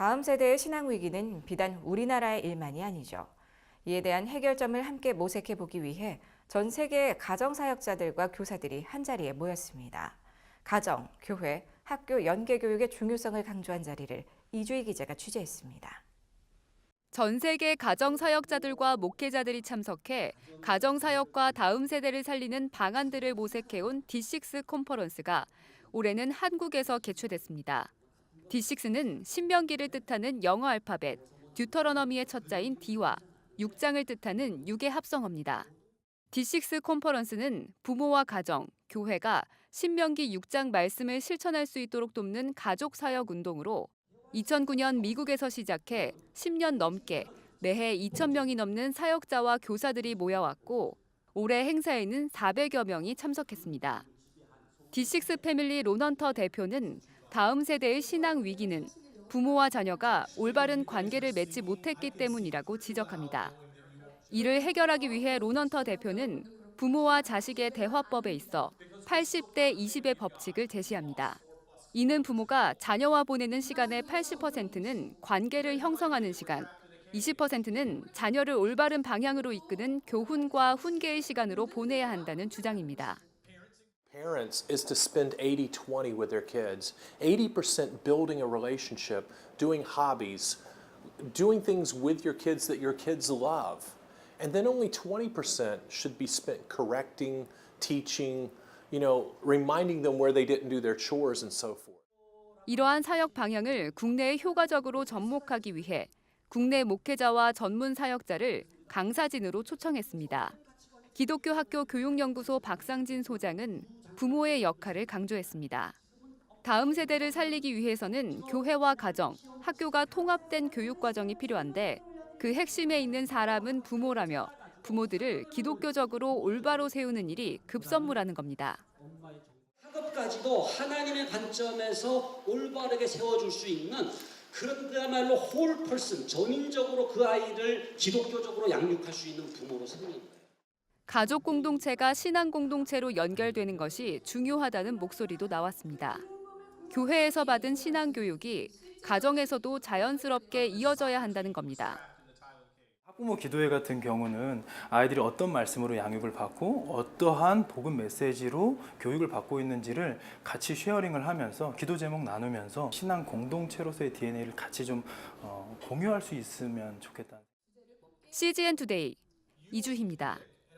다음 세대의 신앙 위기는 비단 우리나라의 일만이 아니죠. 이에 대한 해결점을 함께 모색해 보기 위해 전 세계 가정 사역자들과 교사들이 한 자리에 모였습니다. 가정, 교회, 학교 연계 교육의 중요성을 강조한 자리를 이주희 기자가 취재했습니다. 전 세계 가정 사역자들과 목회자들이 참석해 가정 사역과 다음 세대를 살리는 방안들을 모색해온 D6 컨퍼런스가 올해는 한국에서 개최됐습니다. D6는 신명기를 뜻하는 영어 알파벳, 듀터러너미의 첫자인 D와 6장을 뜻하는 6의 합성어입니다. D6 컨퍼런스는 부모와 가정, 교회가 신명기 6장 말씀을 실천할 수 있도록 돕는 가족 사역 운동으로 2009년 미국에서 시작해 10년 넘게 매해 2,000명이 넘는 사역자와 교사들이 모여왔고 올해 행사에는 400여 명이 참석했습니다. D6 패밀리 로넌터 대표는 다음 세대의 신앙 위기는 부모와 자녀가 올바른 관계를 맺지 못했기 때문이라고 지적합니다. 이를 해결하기 위해 로넌터 대표는 부모와 자식의 대화법에 있어 80대 20의 법칙을 제시합니다. 이는 부모가 자녀와 보내는 시간의 80%는 관계를 형성하는 시간, 20%는 자녀를 올바른 방향으로 이끄는 교훈과 훈계의 시간으로 보내야 한다는 주장입니다. Parents is to spend 80 20 with their kids. 80% building a relationship, doing hobbies, doing things with your kids that your kids love. And then only 20% should be spent correcting, teaching, you know, reminding them where they didn't do their chores and so forth. 이러한 사역 방향을 국내에 효과적으로 접목하기 위해 국내 목회자와 전문 사역자를 강사진으로 초청했습니다. 기독교 학교 교육연구소 박상진 소장은 부모의 역할을 강조했습니다. 다음 세대를 살리기 위해서는 교회와 가정, 학교가 통합된 교육 과정이 필요한데 그 핵심에 있는 사람은 부모라며 부모들을 기독교적으로 올바로 세우는 일이 급선무라는 겁니다. 학업까지도 하나님의 관점에서 올바르게 세워줄 수 있는 그런 그야말로 홀 펄슨 전인적으로 그 아이를 기독교적으로 양육할 수 있는 부모로 세우는 거예요. 가족 공동체가 신앙 공동체로 연결되는 것이 중요하다는 목소리도 나왔습니다. 교회에서 받은 신앙 교육이 가정에서도 자연스럽게 이어져야 한다는 겁니다. 학부모 기도회 같은 경우는 아이들이 어떤 말씀으로 양육을 받고 어떠한 복음 메시지로 교육을 받고 있는지를 같이 쉐어링을 하면서 기도 제목 나누면서 신앙 공동체로서의 DNA를 같이 좀 어, 공유할 수 있으면 좋겠다. CGN 투데이 이주희입니다.